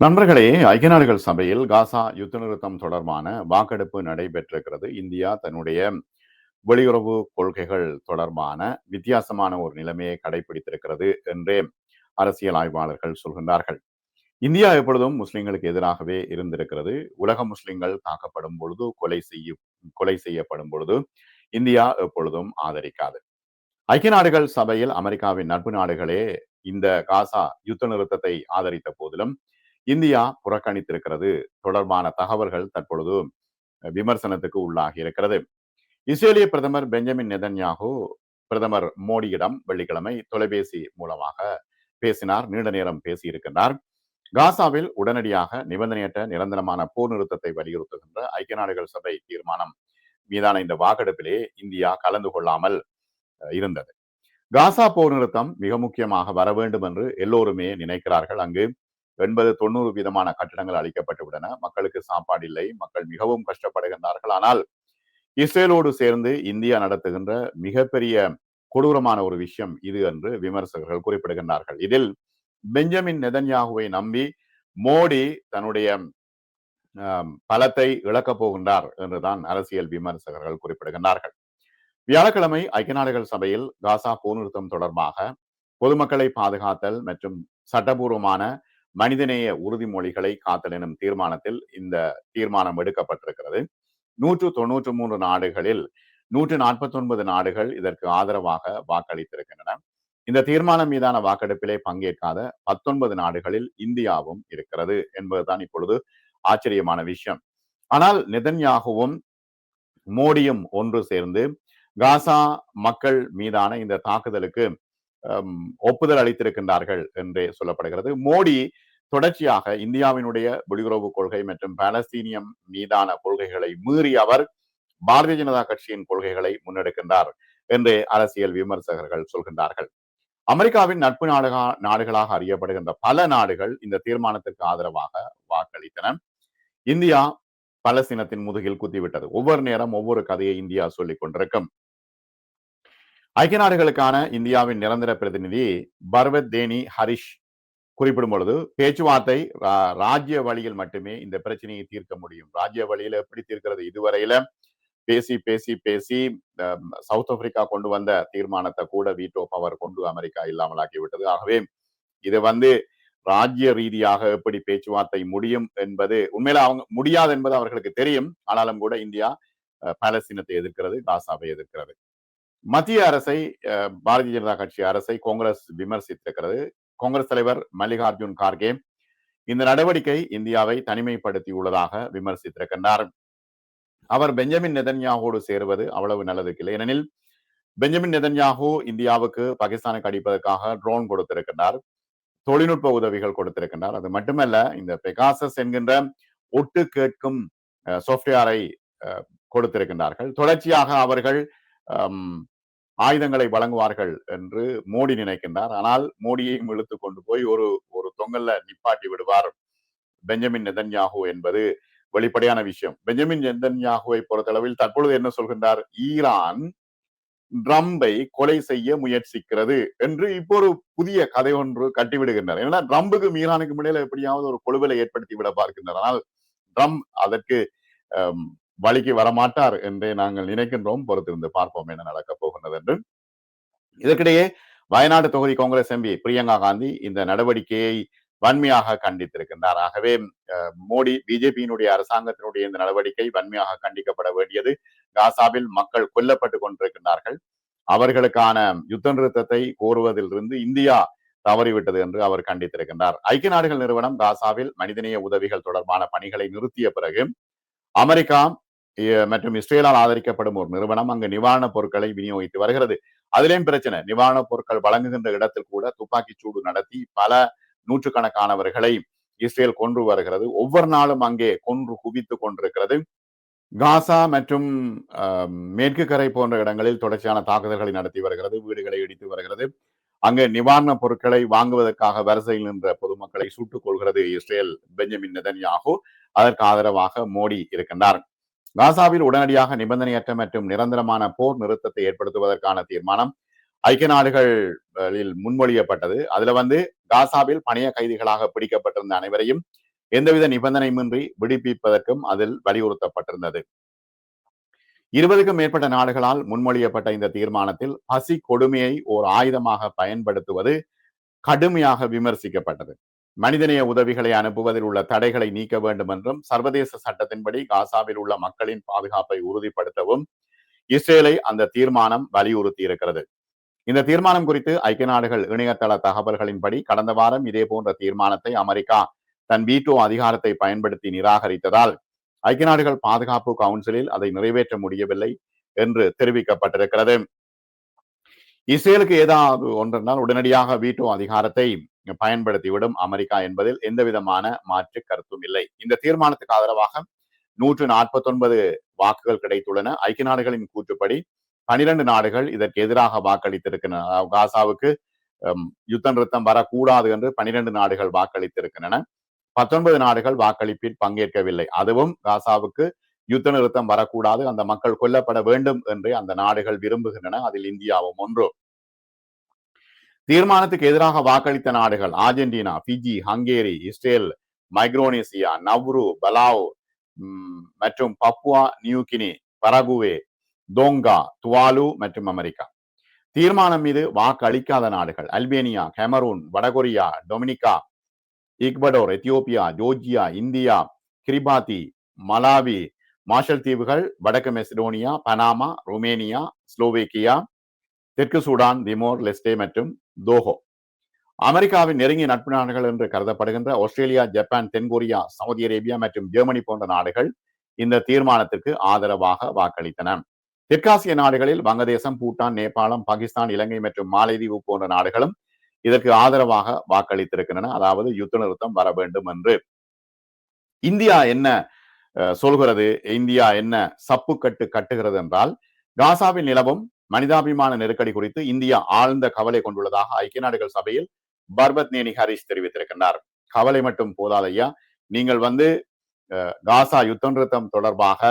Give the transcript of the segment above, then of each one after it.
நண்பர்களே ஐக்கிய நாடுகள் சபையில் காசா யுத்த நிறுத்தம் தொடர்பான வாக்கெடுப்பு நடைபெற்றிருக்கிறது. இந்தியா தன்னுடைய வெளியுறவு கொள்கைகள் தொடர்பான வித்தியாசமான ஒரு நிலைமையை கடைபிடித்திருக்கிறது என்றே அரசியல் ஆய்வாளர்கள் சொல்கின்றார்கள். இந்தியா எப்பொழுதும் முஸ்லிம்களுக்கு எதிராகவே இருந்திருக்கிறது. உலக முஸ்லிம்கள் தாக்கப்படும் பொழுது கொலை செய்ய கொலை செய்யப்படும் பொழுது இந்தியா எப்பொழுதும் ஆதரிக்காது. ஐக்கிய நாடுகள் சபையில் அமெரிக்காவின் நட்பு நாடுகளே இந்த காசா யுத்த நிறுத்தத்தை ஆதரித்த போதிலும் இந்தியா புறக்கணித்திருக்கிறது தொடர்பான தகவல்கள் தற்பொழுது விமர்சனத்துக்கு உள்ளாகி இருக்கிறது இஸ்ரேலிய பிரதமர் பெஞ்சமின் நெதன்யாகு பிரதமர் மோடியிடம் வெள்ளிக்கிழமை தொலைபேசி மூலமாக பேசினார் நீண்ட நேரம் பேசியிருக்கின்றார். காசாவில் உடனடியாக நிபந்தனையற்ற நிரந்தரமான போர் நிறுத்தத்தை வலியுறுத்துகின்ற ஐக்கிய நாடுகள் சபை தீர்மானம் மீதான இந்த வாக்கெடுப்பிலே இந்தியா கலந்து கொள்ளாமல் இருந்தது. காசா போர் நிறுத்தம் மிக முக்கியமாக வர வேண்டும் என்று எல்லோருமே நினைக்கிறார்கள். அங்கு எண்பது தொண்ணூறு வீதமான கட்டிடங்கள் அளிக்கப்பட்டுவிட்டன மக்களுக்கு சாப்பாடு இல்லை. மக்கள் மிகவும் கஷ்டப்படுகின்றார்கள். ஆனால் இஸ்ரேலோடு சேர்ந்து இந்தியா நடத்துகின்ற மிகப்பெரிய கொடூரமான ஒரு விஷயம் இது என்று விமர்சகர்கள் குறிப்பிடுகின்றார்கள். இதில் பெஞ்சமின் நெதன்யாகுவை நம்பி மோடி தன்னுடைய பலத்தை இழக்கப் போகின்றார் என்றுதான் அரசியல் விமர்சகர்கள் குறிப்பிடுகின்றார்கள். வியாழக்கிழமை ஐக்கிய நாடுகள் சபையில் காசா போர்நிறுத்தம் தொடர்பாக பொதுமக்களை பாதுகாத்தல் மற்றும் சட்டபூர்வமான மனிதநேய உறுதிமொழிகளை காத்தல் எனும் தீர்மானத்தில் இந்த தீர்மானம் எடுக்கப்பட்டிருக்கிறது. நூற்று தொன்னூற்று மூன்று நாடுகளில் நூற்று நாற்பத்தி ஒன்பது நாடுகள் இதற்கு ஆதரவாக வாக்களித்திருக்கின்றன. இந்த தீர்மானம் மீதான வாக்கெடுப்பிலே பங்கேற்காத பத்தொன்பது நாடுகளில் இந்தியாவும் இருக்கிறது என்பதுதான் இப்பொழுது ஆச்சரியமான விஷயம். ஆனால் நிதன்யாகவும் மோடியும் ஒன்று சேர்ந்து காசா மக்கள் மீதான இந்த தாக்குதலுக்கு ஒப்புதல் அளித்திருக்கின்றார்கள் என்றே சொல்லப்படுகிறது. மோடி தொடர்ச்சியாக இந்தியாவினுடைய வெளியுறவு கொள்கை மற்றும் பாலஸ்தீனியம் மீதான கொள்கைகளை மீறி அவர் பாரதிய ஜனதா கட்சியின் கொள்கைகளை முன்னெடுக்கின்றார் என்று அரசியல் விமர்சகர்கள் சொல்கின்றார்கள். அமெரிக்காவின் நட்பு நாடுகா நாடுகளாக அறியப்படுகின்ற பல நாடுகள் இந்த தீர்மானத்திற்கு ஆதரவாக வாக்களித்தன. இந்தியா பலஸ்தீனத்தின் முதுகில் குத்திவிட்டது. ஒவ்வொரு நேரம் ஒவ்வொரு கதையை இந்தியா சொல்லிக் கொண்டிருக்கும். ஐக்கிய நாடுகளுக்கான இந்தியாவின் நிரந்தர பிரதிநிதி பர்வத் தேனி ஹரிஷ் குறிப்பிடும் பொழுது பேச்சுவார்த்தை ராஜ்ய வழியில் மட்டுமே இந்த பிரச்சனையை தீர்க்க முடியும். ராஜ்ய வழியில எப்படி தீர்க்கிறது? இதுவரையில பேசி பேசி பேசி சவுத் ஆப்பிரிக்கா கொண்டு வந்த தீர்மானத்தை கூட வீட்டோ பவர் கொண்டு அமெரிக்கா இல்லாமல் ஆக்கிவிட்டது ஆகவே இது வந்து ராஜ்ய ரீதியாக எப்படி பேச்சுவார்த்தை முடியும் என்பது உண்மையில அவங்க முடியாது என்பது அவர்களுக்கு தெரியும். ஆனாலும் கூட இந்தியா பாலஸ்தீனத்தை எதிர்க்கிறது காசாவை எதிர்க்கிறது. மத்திய அரசை பாரதிய ஜனதா கட்சி அரசை காங்கிரஸ் விமர்சித்திருக்கிறது. காங்கிரஸ் தலைவர் மல்லிகார்ஜுன் கார்கே இந்த நடவடிக்கை இந்தியாவை தனிமைப்படுத்தி உள்ளதாக விமர்சித்திருக்கின்றார். அவர் பெஞ்சமின் நெதன்யாகோடு சேருவது அவ்வளவு நல்லது இல்லை. ஏனெனில் பெஞ்சமின் நெதன்யாகு இந்தியாவுக்கு பாகிஸ்தானுக்கு அடிப்பதற்காக ட்ரோன் கொடுத்திருக்கின்றார். தொழில்நுட்ப உதவிகள் கொடுத்திருக்கின்றார். அது மட்டுமல்ல இந்த பெகாசஸ் என்கின்ற ஒட்டு கேட்கும் சாஃப்ட்வேரை கொடுத்திருக்கின்றார்கள். தொடர்ச்சியாக அவர்கள் ஆயுதங்களை வழங்குவார்கள் என்று மோடி நினைக்கின்றார். ஆனால் மோடியையும் இழுத்து கொண்டு போய் ஒரு ஒரு தொங்கல்ல நிப்பாட்டி விடுவார் பெஞ்சமின் நெதன்யாகு என்பது வெளிப்படையான விஷயம். பெஞ்சமின் நெதன்யாகுவை பொறுத்தளவில் தற்பொழுது என்ன சொல்கின்றார்? ஈரான் ட்ரம்பை கொலை செய்ய முயற்சிக்கிறது என்று இப்போ ஒரு புதிய கதை ஒன்று கட்டிவிடுகின்றனர். ஏன்னா ட்ரம்புக்கும் ஈரானுக்கும் இடையில எப்படியாவது ஒரு கொழுவலை ஏற்படுத்தி விட பார்க்கின்றனர். ஆனால் ட்ரம்ப் அதற்கு வழிக்கு வரமாட்டார் என்றே நாங்கள் நினைக்கின்றோம். பொறுத்திருந்து பார்ப்போம் என்ன நடக்கப் போகின்றது என்று. இதற்கிடையே வயநாடு தொகுதி காங்கிரஸ் எம்பி பிரியங்கா காந்தி இந்த நடவடிக்கையை வன்மையாக கண்டித்திருக்கின்றார். ஆகவே மோடி பிஜேபியினுடைய அரசாங்கத்தினுடைய இந்த நடவடிக்கை வன்மையாக கண்டிக்கப்பட வேண்டியது காசாவில் மக்கள் கொல்லப்பட்டு கொண்டிருக்கின்றார்கள். அவர்களுக்கான யுத்த நிறுத்தத்தை கோருவதிலிருந்து இந்தியா தவறிவிட்டது என்று அவர் கண்டித்திருக்கின்றார். ஐக்கிய நாடுகள் நிறுவனம் காசாவில் மனிதநேய உதவிகள் தொடர்பான பணிகளை நிறுத்திய பிறகு அமெரிக்கா மற்றும் இஸ்ரேலால் ஆதரிக்கப்படும் ஒரு நிறுவனம் அங்கு நிவாரணப் பொருட்களை விநியோகித்து வருகிறது. அதிலேயும் பிரச்சனை நிவாரணப் பொருட்கள் வழங்குகின்ற இடத்தில் கூட துப்பாக்கி சூடு நடத்தி பல நூற்றுக்கணக்கானவர்களை இஸ்ரேல் கொன்று வருகிறது. ஒவ்வொரு நாளும் அங்கே கொன்று குவித்து கொண்டிருக்கிறது. காசா மற்றும் மேற்கு கரை போன்ற இடங்களில் தொடர்ச்சியான தாக்குதல்களை நடத்தி வருகிறது வீடுகளை இடித்து வருகிறது. அங்கு நிவாரணப் பொருட்களை வாங்குவதற்காக வரிசையில் நின்ற பொதுமக்களை சுட்டுக் கொள்கிறது இஸ்ரேல் பெஞ்சமின் நெதன்யாகு. அதற்கு ஆதரவாக மோடி இருக்கின்றார். காசாவில் உடனடியாக நிபந்தனையற்ற மற்றும் நிரந்தரமான போர் நிறுத்தத்தை ஏற்படுத்துவதற்கான தீர்மானம் ஐக்கிய நாடுகளில் முன்மொழியப்பட்டது. அதுல வந்து காசாவில் பணிய கைதிகளாக பிடிக்கப்பட்டிருந்த அனைவரையும் எந்தவித நிபந்தனையுமின்றி விடுவிப்பதற்கும் அதில் வலியுறுத்தப்பட்டிருந்தது. இருபதுக்கும் மேற்பட்ட நாடுகளால் முன்மொழியப்பட்ட இந்த தீர்மானத்தில் பசி கொடுமையை ஓர் ஆயுதமாக பயன்படுத்துவது கடுமையாக விமர்சிக்கப்பட்டது. மனிதநேய உதவிகளை அனுப்புவதில் உள்ள தடைகளை நீக்க வேண்டும் என்றும் சர்வதேச சட்டத்தின்படி காசாவில் உள்ள மக்களின் பாதுகாப்பை உறுதிப்படுத்தவும் இஸ்ரேலை அந்த தீர்மானம் வலியுறுத்தி இருக்கிறது இந்த தீர்மானம் குறித்து ஐக்கிய நாடுகள் இணையதள தகவல்களின்படி கடந்த வாரம் இதே போன்ற தீர்மானத்தை அமெரிக்கா தன் வீட்டோ அதிகாரத்தை பயன்படுத்தி நிராகரித்ததால் ஐக்கிய நாடுகள் பாதுகாப்பு கவுன்சிலில் அதை நிறைவேற்ற முடியவில்லை என்று தெரிவிக்கப்பட்டிருக்கிறது. இஸ்ரேலுக்கு ஏதாவது ஒன்றென்றால் உடனடியாக வீட்டோ அதிகாரத்தை பயன்படுத்திவிடும். அமெரிக்கா என்பதில் எந்தவிதமான மாற்று கருத்தும் இல்லை. இந்த தீர்மானத்துக்கு ஆதரவாக நூற்று நாற்பத்தொன்பது வாக்குகள் கிடைத்துள்ளன. ஐக்கிய நாடுகளின் கூற்றுப்படி பனிரெண்டு நாடுகள் இதற்கு எதிராக வாக்களித்திருக்கின்றன. காசாவுக்கு யுத்த நிறுத்தம் வரக்கூடாது என்று பனிரெண்டு நாடுகள் வாக்களித்திருக்கின்றன. பத்தொன்பது நாடுகள் வாக்களிப்பில் பங்கேற்கவில்லை. அதுவும் காசாவுக்கு யுத்த நிறுத்தம் வரக்கூடாது. அந்த மக்கள் கொல்லப்பட வேண்டும் என்று அந்த நாடுகள் விரும்புகின்றன. அதில் இந்தியாவும் ஒன்று. தீர்மானத்துக்கு எதிராக வாக்களித்த நாடுகள் Argentina Fiji Hungary Israel Micronesia Nauru Palau மற்றும் Papua New Guinea Paraguay Tonga Tuvalu மற்றும் அமெரிக்கா. தீர்மானம் மீது வாக்கு அளிக்காத நாடுகள் அல்பேனியா கெமரூன் வடகொரியா Dominica Ecuador Ethiopia Georgia India Kiribati Malawi Marshall தீவுகள் வடக்கு மெசிடோனியா பனாமா ருமேனியா ஸ்லோவேக்கியா தெற்கு சூடான் திமோர் லெஸ்டே மற்றும் தோஹோ. அமெரிக்காவின் நெருங்கிய நட்பு நாடுகள் என்று கருதப்படுகின்ற ஆஸ்திரேலியா ஜப்பான் தென்கொரியா சவுதி அரேபியா மற்றும் ஜெர்மனி போன்ற நாடுகள் இந்த தீர்மானத்திற்கு ஆதரவாக வாக்களித்தன. தெற்காசிய நாடுகளில் வங்கதேசம் பூட்டான் நேபாளம் பாகிஸ்தான் இலங்கை மற்றும் மாலைதீவு போன்ற நாடுகளும் இதற்கு ஆதரவாக வாக்களித்திருக்கின்றன. அதாவது யுத்த நிறுத்தம் வர வேண்டும் என்று. இந்தியா என்ன சொல்கிறது? இந்தியா என்ன சப்பு கட்டு கட்டுகிறது என்றால் காசாவில் நிலவும் மனிதாபிமான நெருக்கடி குறித்து இந்தியா ஆழ்ந்த கவலை கொண்டுள்ளதாக ஐக்கிய நாடுகள் சபையில் பர்பத் நேனி ஹரிஷ் தெரிவித்திருக்கின்றார். கவலை மட்டும் போதாதையா நீங்கள் வந்து காசா யுத்த நிறுத்தம் தொடர்பாக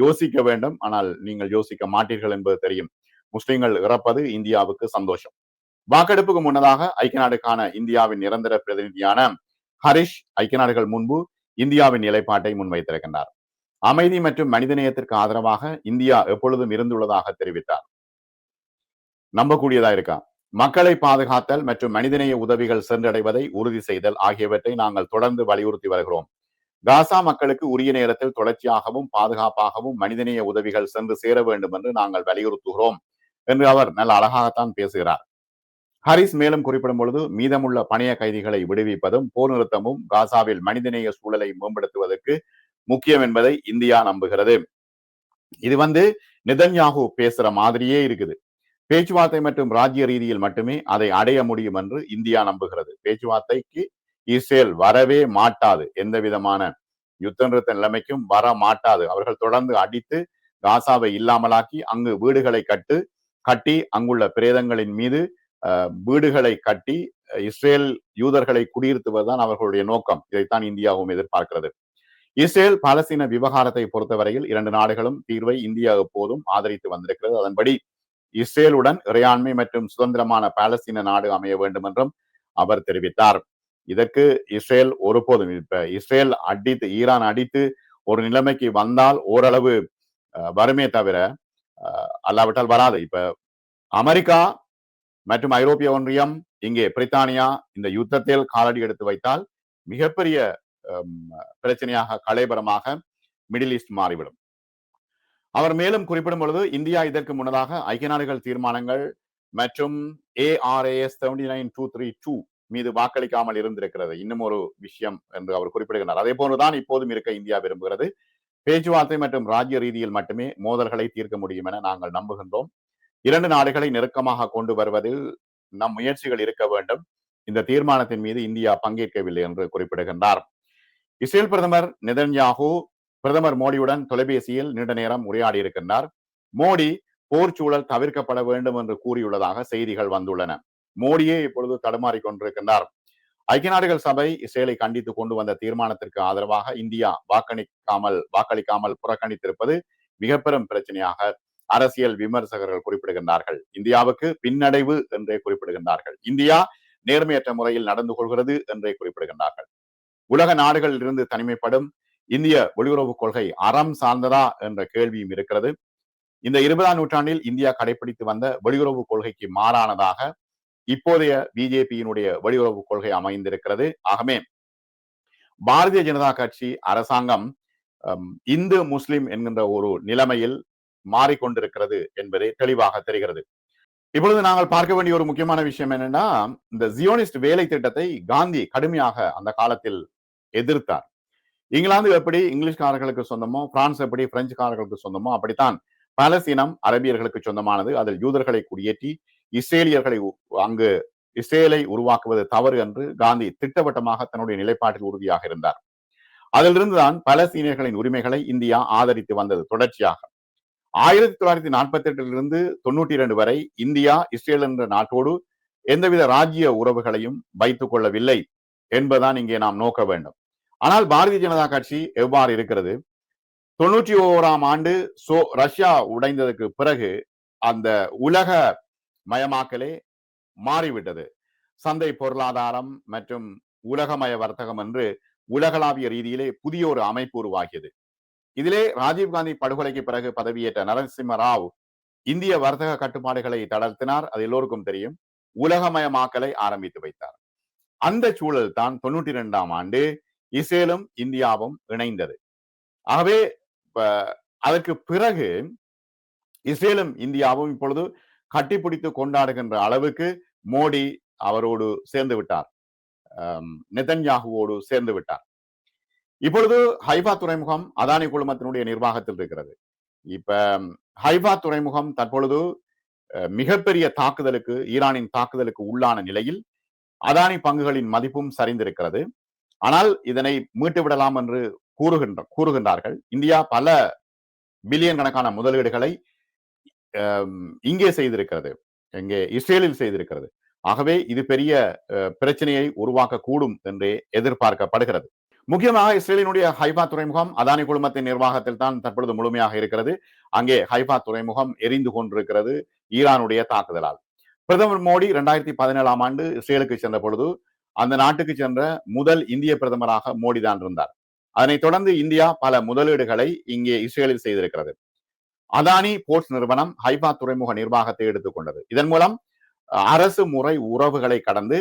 யோசிக்க வேண்டும். ஆனால் நீங்கள் யோசிக்க மாட்டீர்கள் என்பது தெரியும். முஸ்லிம்கள் இறப்பது இந்தியாவுக்கு சந்தோஷம். வாக்கெடுப்புக்கு முன்னதாக ஐக்கிய நாடுக்கான இந்தியாவின் நிரந்தர பிரதிநிதியான ஹரிஷ் ஐக்கிய நாடுகள் முன்பு இந்தியாவின் நிலைப்பாட்டை முன்வைத்திருக்கின்றார். அமைதி மற்றும் மனிதநேயத்திற்கு ஆதரவாக இந்தியா எப்பொழுதும் இருந்துள்ளதாக தெரிவித்தார். நம்பக்கூடியதா இருக்கா? மக்களை பாதுகாத்தல் மற்றும் மனிதநேய உதவிகள் சென்றடைவதை உறுதி செய்தல் ஆகியவற்றை நாங்கள் தொடர்ந்து வலியுறுத்தி வருகிறோம். காசா மக்களுக்கு உரிய நேரத்தில் தொடர்ச்சியாகவும் பாதுகாப்பாகவும் மனிதநேய உதவிகள் சென்று சேர வேண்டும் என்று நாங்கள் வலியுறுத்துகிறோம் என்று அவர் நல்ல அழகாகத்தான் பேசுகிறார். ஹரிஸ் மேலும் குறிப்பிடும் பொழுது மீதமுள்ள பணைய கைதிகளை விடுவிப்பதும் போர் நிறுத்தமும் காசாவில் மனிதநேய சூழலை மேம்படுத்துவதற்கு முக்கியம் என்பதை இந்தியா நம்புகிறது. இது வந்து நிதன்யாகு பேசுற மாதிரியே இருக்குது. பேச்சுவார்த்தை மற்றும் ராஜ்ய ரீதியில் மட்டுமே அதை அடைய முடியும் என்று இந்தியா நம்புகிறது. பேச்சுவார்த்தைக்கு இஸ்ரேல் வரவே மாட்டாது. எந்த விதமான யுத்த நிறுத்த நிலைமைக்கும் வர மாட்டாது. அவர்கள் தொடர்ந்து அடித்து காசாவை இல்லாமலாக்கி அங்கு வீடுகளை கட்டு கட்டி அங்குள்ள பிரேதங்களின் மீது வீடுகளை கட்டி இஸ்ரேல் யூதர்களை குடியிருத்துவதுதான் அவர்களுடைய நோக்கம். இதைத்தான் இந்தியாவும் எதிர்பார்க்கிறது. இஸ்ரேல் பாலஸ்தீன விவகாரத்தை பொறுத்தவரையில் இரண்டு நாடுகளும் தீர்வை இந்தியா எப்போதும் ஆதரித்து வந்திருக்கிறது. அதன்படி இஸ்ரேலுடன் இறையாண்மை மற்றும் சுதந்திரமான பாலஸ்தீன நாடு அமைய வேண்டும் என்றும் அவர் தெரிவித்தார். இதற்கு இஸ்ரேல் ஒருபோதும் இப்ப இஸ்ரேல் அடித்து ஈரான் அடித்து ஒரு நிலைமைக்கு வந்தால் ஓரளவு வருமே தவிர அல்லாவிட்டால் வராது. இப்ப அமெரிக்கா மற்றும் ஐரோப்பிய ஒன்றியம் இங்கே பிரித்தானியா இந்த யுத்தத்தில் காலடி எடுத்து வைத்தால் மிகப்பெரிய பிரச்சனையாக கலைபரமாக மிடில் ஈஸ்ட் மாறிவிடும். அவர் மேலும் குறிப்பிடும் பொழுது இந்தியா இதற்கு முன்னதாக ஐக்கிய நாடுகள் தீர்மானங்கள் மற்றும் ARAS seventy nine two three two மீது வாக்களிக்காமல் இருந்திருக்கிறது. இன்னும் ஒரு விஷயம் என்று அவர் குறிப்பிடுகிறார் அதே போன்றுதான் இப்போதும் இருக்க இந்தியா விரும்புகிறது. பேச்சுவார்த்தை மற்றும் ராஜ்ய ரீதியில் மட்டுமே மோதல்களை தீர்க்க முடியும் என நாங்கள் நம்புகின்றோம். இரண்டு நாடுகளை நெருக்கமாக கொண்டு வருவதில் நம் முயற்சிகள் இருக்க வேண்டும். இந்த தீர்மானத்தின் மீது இந்தியா பங்கேற்கவில்லை என்று குறிப்பிடுகின்றார். இஸ்ரேல் பிரதமர் நிதன்யாகு பிரதமர் மோடியுடன் தொலைபேசியில் நீண்ட நேரம் உரையாடி இருக்கின்றார் மோடி போர் சூழல் தவிர்க்கப்பட வேண்டும் என்று கூறியுள்ளதாக செய்திகள் வந்துள்ளன. மோடியே இப்பொழுது தடுமாறி கொண்டிருக்கின்றார். ஐக்கிய நாடுகள் சபை இஸ்ரேலை கண்டித்து கொண்டு வந்த தீர்மானத்திற்கு ஆதரவாக இந்தியா வாக்களிக்காமல் வாக்களிக்காமல் புறக்கணித்திருப்பது மிக பெரும் பிரச்சனையாக அரசியல் விமர்சகர்கள் குறிப்பிடுகின்றார்கள். இந்தியாவுக்கு பின்னடைவு என்றே குறிப்பிடுகின்றார்கள். இந்தியா நேர்மையற்ற முறையில் நடந்து கொள்கிறது என்றே குறிப்பிடுகின்றார்கள். உலக நாடுகளில் இருந்து தனிமைப்படும் இந்திய வெளியுறவு கொள்கை அறம் சார்ந்ததா என்ற கேள்வியும் இருக்கிறது. இந்த இருபதாம் நூற்றாண்டில் இந்தியா கடைபிடித்து வந்த வெளியுறவு கொள்கைக்கு மாறானதாக இப்போதைய பிஜேபியினுடைய வெளியுறவு கொள்கை அமைந்திருக்கிறது. ஆகவே பாரதிய ஜனதா கட்சி அரசாங்கம் இந்து முஸ்லிம் என்கின்ற ஒரு நிலைமையில் மாறிக்கொண்டிருக்கிறது என்பதே தெளிவாக தெரிகிறது. இப்பொழுது நாங்கள் பார்க்க வேண்டிய ஒரு முக்கியமான விஷயம் என்னன்னா இந்த ஜியோனிஸ்ட் வேலை திட்டத்தை காந்தி கடுமையாக அந்த காலத்தில் எதிர்த்தார். இங்கிலாந்து எப்படி இங்கிலீஷ்காரர்களுக்கு சொந்தமோ பிரான்ஸ் எப்படி பிரெஞ்சுக்காரர்களுக்கு சொந்தமோ அப்படித்தான் பாலஸ்தீனம் அரபியர்களுக்கு சொந்தமானது. அதில் யூதர்களை குடியேற்றி இஸ்ரேலியர்களை அங்கு இஸ்ரேலை உருவாக்குவது தவறு என்று காந்தி திட்டவட்டமாக தன்னுடைய நிலைப்பாட்டில் உறுதியாக இருந்தார். அதிலிருந்துதான் பலஸ்தீனியர்களின் உரிமைகளை இந்தியா ஆதரித்து வந்தது தொடர்ச்சியாக. ஆயிரத்தி தொள்ளாயிரத்தி நாற்பத்தி எட்டிலிருந்து தொண்ணூற்றி இரண்டு வரை இந்தியா இஸ்ரேல் என்ற நாட்டோடு எந்தவித ராஜ்ய உறவுகளையும் வைத்துக் கொள்ளவில்லை. என்பதுதான் இங்கே நாம் நோக்க வேண்டும். ஆனால் பாரதிய ஜனதா கட்சி எவ்வாறு இருக்கிறது? தொண்ணூற்றி ஓராம் ஆண்டு சோ ரஷ்யா உடைந்ததற்கு பிறகு அந்த உலக மயமாக்கலே மாறிவிட்டது. சந்தை பொருளாதாரம் மற்றும் உலகமய வர்த்தகம் என்று உலகளாவிய ரீதியிலே புதிய ஒரு அமைப்பு உருவாகியது. இதிலே ராஜீவ்காந்தி படுகொலைக்கு பிறகு பதவியேற்ற நரசிம்ம ராவ் இந்திய வர்த்தக கட்டுப்பாடுகளை தளர்த்தினார். அது எல்லோருக்கும் தெரியும். உலகமயமாக்கலை ஆரம்பித்து வைத்தார். அந்த சூழல் தான் தொண்ணூற்றி இரண்டாம் ஆண்டு இஸ்ரேலும் இந்தியாவும் இணைந்தது. ஆகவே அதற்கு பிறகு இஸ்ரேலும் இந்தியாவும் இப்பொழுது கட்டிப்பிடித்து கொண்டாடுகின்ற அளவுக்கு மோடி அவரோடு சேர்ந்து விட்டார். நெதன்யாகுவோடு சேர்ந்து விட்டார். இப்பொழுது ஹைபா துறைமுகம் அதானி குழுமத்தினுடைய நிர்வாகத்தில் இருக்கிறது. இப்ப ஹைபா துறைமுகம் தற்பொழுது மிகப்பெரிய தாக்குதலுக்கு ஈரானின் தாக்குதலுக்கு உள்ளான நிலையில் அதானி பங்குகளின் மதிப்பும் சரிந்திருக்கிறது. ஆனால் இதனை மீட்டு விடலாம் என்று கூறுகின்ற கூறுகின்றார்கள். இந்தியா பல பில்லியன் கணக்கான முதலீடுகளை இங்கே செய்திருக்கிறது. இங்கே இஸ்ரேலில் செய்திருக்கிறது. ஆகவே இது பெரிய பிரச்சனையை உருவாக்கக்கூடும் என்றே எதிர்பார்க்கப்படுகிறது. முக்கியமாக இஸ்ரேலினுடைய ஹைபா துறைமுகம் அதானி குழுமத்தின் நிர்வாகத்தில் தான் தற்பொழுது முழுமையாக இருக்கிறது. அங்கே ஹைபா துறைமுகம் எரிந்து கொண்டிருக்கிறது. ஈரானுடைய தாக்குதலால். பிரதமர் மோடி இரண்டாயிரத்தி பதினேழாம் ஆண்டு இஸ்ரேலுக்கு சென்ற பொழுது அந்த நாட்டுக்கு சென்ற முதல் இந்திய பிரதமராக மோடி தான் இருந்தார். அதனைத் தொடர்ந்து இந்தியா பல முதலீடுகளை இங்கே இஸ்ரேலில் செய்திருக்கிறது. அதானி போர்ட்ஸ் நிறுவனம் ஹைபா துறைமுக நிர்வாகத்தை எடுத்துக்கொண்டது இதன் மூலம் அரசு முறை உறவுகளை கடந்து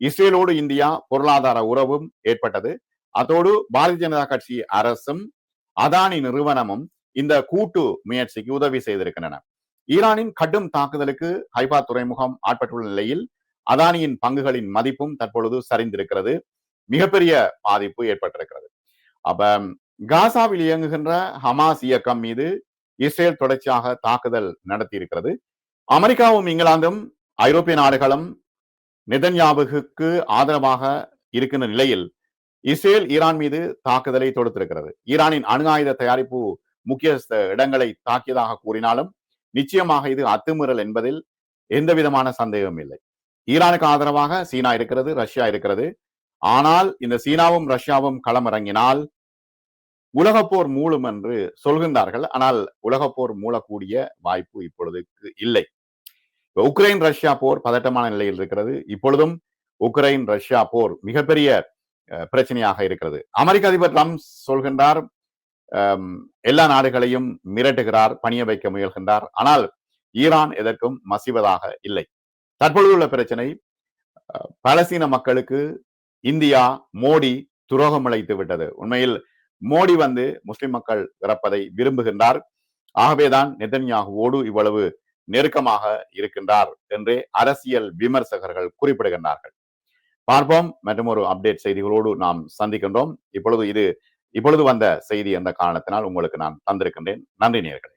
இஸ்ரேலோடு இந்தியா பொருளாதார உறவும் ஏற்பட்டது. அதோடு பாரதிய ஜனதா கட்சி அரசும் அதானி நிறுவனமும் இந்த கூட்டு முயற்சிக்கு உதவி செய்திருக்கின்றன. ஈரானின் கடும் தாக்குதலுக்கு ஹைபா துறைமுகம் ஆட்பட்டுள்ள நிலையில் அதானியின் பங்குகளின் மதிப்பும் தற்பொழுது சரிந்திருக்கிறது. மிகப்பெரிய பாதிப்பு ஏற்பட்டிருக்கிறது. அப்ப காசாவில் இயங்குகின்ற ஹமாஸ் இயக்கம் மீது இஸ்ரேல் தொடர்ச்சியாக தாக்குதல் நடத்தி இருக்கிறது அமெரிக்காவும் இங்கிலாந்தும் ஐரோப்பிய நாடுகளும் நெதன்யாவுக்கு ஆதரவாக இருக்கின்ற நிலையில் இஸ்ரேல் ஈரான் மீது தாக்குதலை தொடுத்திருக்கிறது. ஈரானின் அணு ஆயுத தயாரிப்பு முக்கிய இடங்களை தாக்கியதாக கூறினாலும் நிச்சயமாக இது அத்துமீறல் என்பதில் எந்த விதமான சந்தேகமும் இல்லை. ஈரானுக்கு ஆதரவாக சீனா இருக்கிறது ரஷ்யா இருக்கிறது. ஆனால் இந்த சீனாவும் ரஷ்யாவும் களமிறங்கினால் உலகப்போர் மூலம் என்று சொல்கின்றார்கள். ஆனால் உலகப்போர் மூலக்கூடிய வாய்ப்பு இப்பொழுதுக்கு இல்லை. உக்ரைன் ரஷ்யா போர் பதட்டமான நிலையில் இருக்கிறது. இப்பொழுதும் உக்ரைன் ரஷ்யா போர் மிகப்பெரிய பிரச்சனையாக இருக்கிறது. அமெரிக்க அதிபர் ட்ரம்ப் சொல்கின்றார் எல்லா நாடுகளையும் மிரட்டுகிறார் பணிய வைக்க முயல்கின்றார். ஆனால் ஈரான் எதற்கும் மசிவதாக இல்லை. தற்பொழுது உள்ள பிரச்சனை பலஸ்தீன மக்களுக்கு இந்தியா மோடி துரோகம் அழைத்து விட்டது. உண்மையில் மோடி வந்து முஸ்லிம் மக்கள் இறப்பதை விரும்புகின்றார். ஆகவேதான் நெதன்யாகுவோடு இவ்வளவு நெருக்கமாக இருக்கின்றார் என்று அரசியல் விமர்சகர்கள் குறிப்பிடுகின்றார்கள். பார்ப்போம் மற்றும் ஒரு அப்டேட் செய்திகளோடு நாம் சந்திக்கின்றோம். இப்பொழுது இது இப்பொழுது வந்த செய்தி என்ற காரணத்தினால் உங்களுக்கு நான் தந்திருக்கின்றேன். நன்றி நேர்கள்